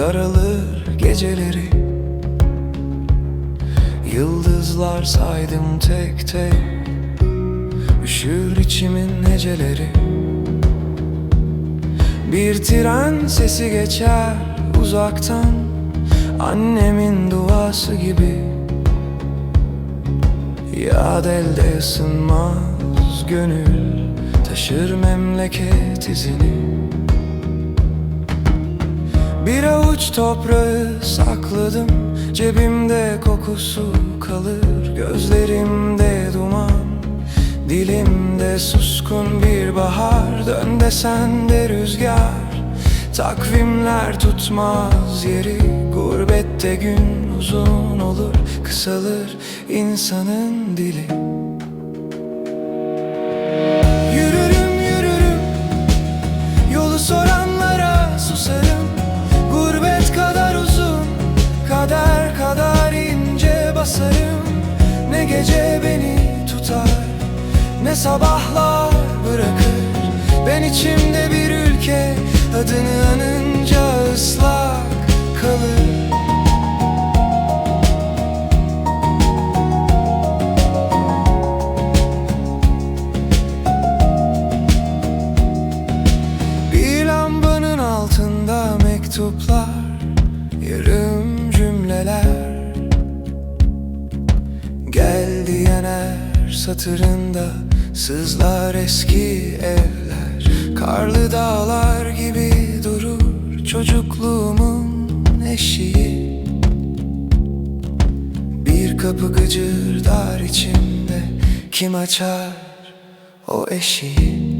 Daralır geceleri. Yıldızlar saydım tek tek Üşür içimin heceleri. Bir tren sesi geçer uzaktan Annemin duası gibi. Yad elde ısınmaz gönül Taşır memleket izini bir avuç toprağı sakladım. Cebimde kokusu kalır Gözlerimde duman. Dilimde suskun bir bahar Dön desen de rüzgar. Takvimler tutmaz yeri Gurbette gün uzun olur Kısalır insanın dili Ne gece beni tutar. Ne sabahlar bırakır. Ben içimde bir ülke Adını anınca ıslak kalır. Bir lambanın altında mektuplar Yarım Her satırında Sızlar eski evler. Karlı dağlar gibi durur Çocukluğumun eşiği. Bir kapı gıcırdar içimde Kim açar o eşiği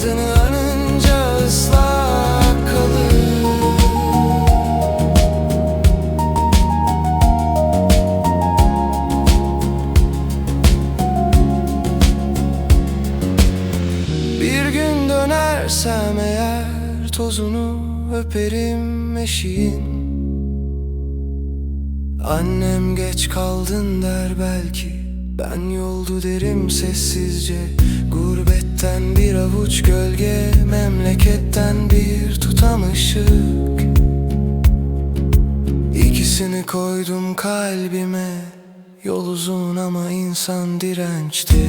Adını anınca ıslak kalır. Bir gün dönersem eğer tozunu öperim eşiğin. Annem geç kaldın der belki Ben yoldu derim sessizce. Gurbetten bir avuç gölge Memleketten bir tutam ışık. İkisini koydum kalbime Yol uzun ama insan dirençti